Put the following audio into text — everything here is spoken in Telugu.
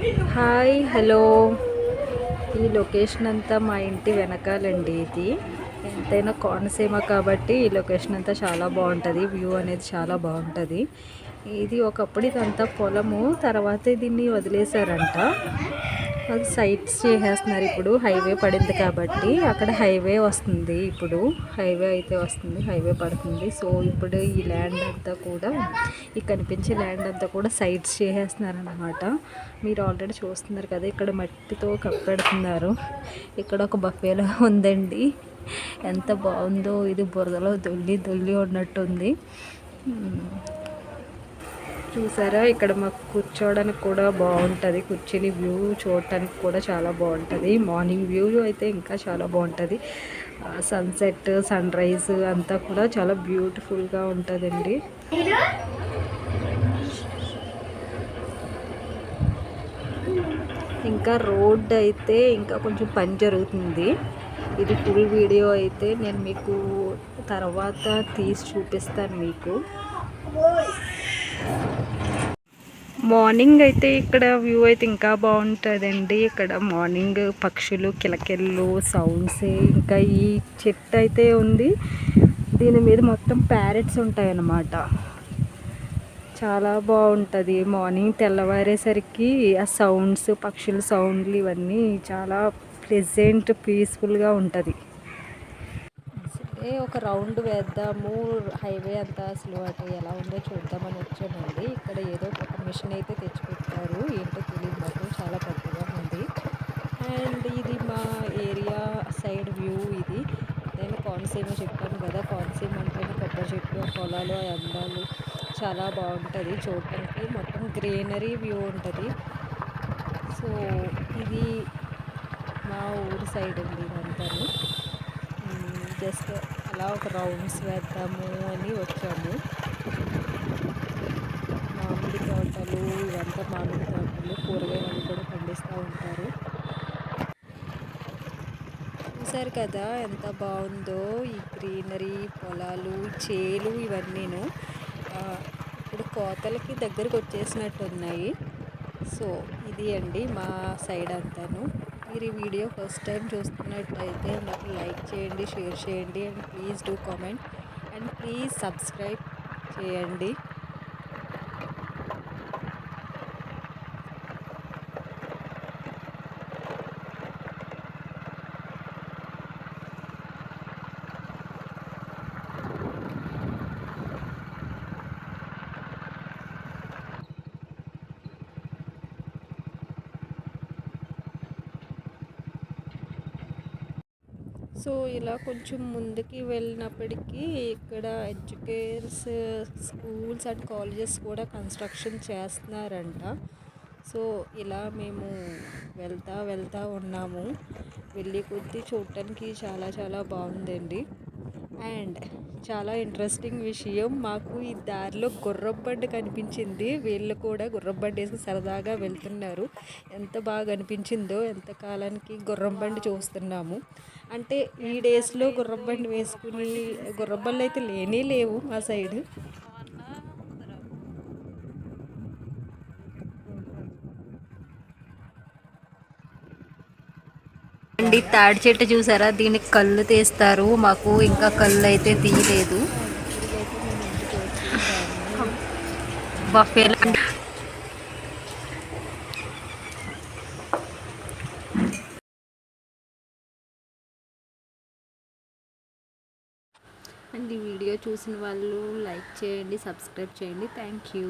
Hi hello. ఈ లొకేషన్ అంతా మా ఇంటి వెనకాలండి ఇది. ఎంతైనా కోనసీమ కాబట్టి ఈ లొకేషన్ అంతా చాలా బాగుంటుంది. వ్యూ అనేది చాలా బాగుంటుంది. ఇది ఒకప్పుడు ఇదంతా పొలము తర్వాత దీన్ని వదిలేశారంట. సైట్స్ చేసేస్తున్నారు ఇప్పుడు. హైవే పడింది కాబట్టి అక్కడ హైవే వస్తుంది ఇప్పుడు. హైవే అయితే వస్తుంది హైవే పడుతుంది. సో ఇప్పుడు ఈ ల్యాండ్ అంతా కూడా ఈ కనిపించే ల్యాండ్ అంతా కూడా సైట్స్ చేసేస్తున్నారనమాట మీరు ఆల్రెడీ చూస్తున్నారు కదా ఇక్కడ మట్టితో కప్పెడుతున్నారు. ఇక్కడ ఒక బఫేలో ఉందండి. ఎంత బాగుందో ఇది బురదలో దొల్లి దొల్లి ఉన్నట్టుంది. చూసారా? ఇక్కడ మాకు కూర్చోవడానికి కూడా బాగుంటుంది. కూర్చొని వ్యూ చూడటానికి కూడా చాలా బాగుంటుంది. మార్నింగ్ వ్యూ అయితే ఇంకా చాలా బాగుంటుంది. సన్సెట్ సన్ రైజ్ అంతా కూడా చాలా బ్యూటిఫుల్గా ఉంటుందండి. ఇంకా రోడ్ అయితే ఇంకా కొంచెం పని జరుగుతుంది. ఇది ఫుల్ వీడియో అయితే నేను మీకు తర్వాత తీసి చూపిస్తాను మీకు. మార్నింగ్ అయితే ఇక్కడ వ్యూ అయితే ఇంకా బాగుంటుందండి. ఇక్కడ మార్నింగ్ పక్షులు కిలకెళ్ళు సౌండ్స్ ఇంకా ఈ చెట్టు అయితే ఉంది. దీని మీద మొత్తం ప్యారెట్స్ ఉంటాయి అన్నమాట చాలా బాగుంటుంది. మార్నింగ్ తెల్లవారేసరికి ఆ సౌండ్స్ పక్షుల సౌండ్లు ఇవన్నీ చాలా ప్లెజెంట్ పీస్ఫుల్గా ఉంటుంది. ఏ ఒక రౌండ్ వేద్దాము హైవే అంతా అసలు అటు ఎలా ఉందో చూద్దామని వచ్చానండి ఇక్కడ ఏదో ఒక మిషన్ అయితే తెచ్చిపెట్టారు. ఏంటో తెలియదు మాకు చాలా పెద్దగా ఉంది. అండ్ ఇది మా ఏరియా సైడ్ వ్యూ ఇది. నేను కోనసీమ చెప్పాను కదా కోనసీమ అంటే కొబ్బరి చెట్లు పొలాలు అందాలు చాలా బాగుంటుంది చూడటానికి మొత్తం గ్రీనరీ వ్యూ ఉంటుంది. సో ఇది మా ఊరి సైడ్ అండి ఇదంతా జస్ట్ అలా ఒక రౌండ్స్ వేద్దాము అని వచ్చాము. మామిడి తోటలు ఇవంతా మామిడి తోటలు కూరగాయలు కూడా పండిస్తూ ఉంటారు. చూసారు కదా ఎంత బాగుందో ఈ గ్రీనరీ పొలాలు చేలు ఇవన్నీను. ఇప్పుడు కోతలకి దగ్గరకు వచ్చేసినట్టు ఉన్నాయి సో ఇది అండి మా సైడ్ అంతాను. మీరు ఈ వీడియో ఫస్ట్ టైం చూస్తున్నట్టయితే నాకు లైక్ చేయండి షేర్ చేయండి and please do comment and please subscribe చేయండి. సో ఇలా కొంచెం ముందుకి వెళ్ళినప్పటికీ ఇక్కడ ఎడ్యుకేట్స్ స్కూల్స్ అండ్ కాలేజెస్ కూడా కన్స్ట్రక్షన్ చేస్తున్నారంట. సో ఇలా మేము వెళ్తా వెళ్తా ఉన్నాము. వెళ్ళి కొద్దీ చూడటానికి చాలా చాలా బాగుందండి. అండ్ చాలా ఇంట్రెస్టింగ్ విషయం. మాకు ఈ దారిలో గుర్రబండి కనిపించింది. వీళ్ళు కూడా గుర్రబండి వేసి సరదాగా వెళ్తున్నారు. ఎంత బాగా అనిపించిందో ఎంత కాలానికి గుర్రబండి చూస్తున్నాము. అంటే ఈ డేస్లో గుర్రబండి వేసుకుని గుర్రబండ్లు అయితే లేనే లేవు మా సైడ్ అండి తాడి చెట్టు చూసారా? దీనికి కళ్ళు తీస్తారు. మాకు ఇంకా కళ్ళు అయితే తీయలేదు బఫేలు అండ్ ఈ వీడియో చూసిన వాళ్ళు లైక్ చేయండి సబ్స్క్రైబ్ చేయండి. Thank you.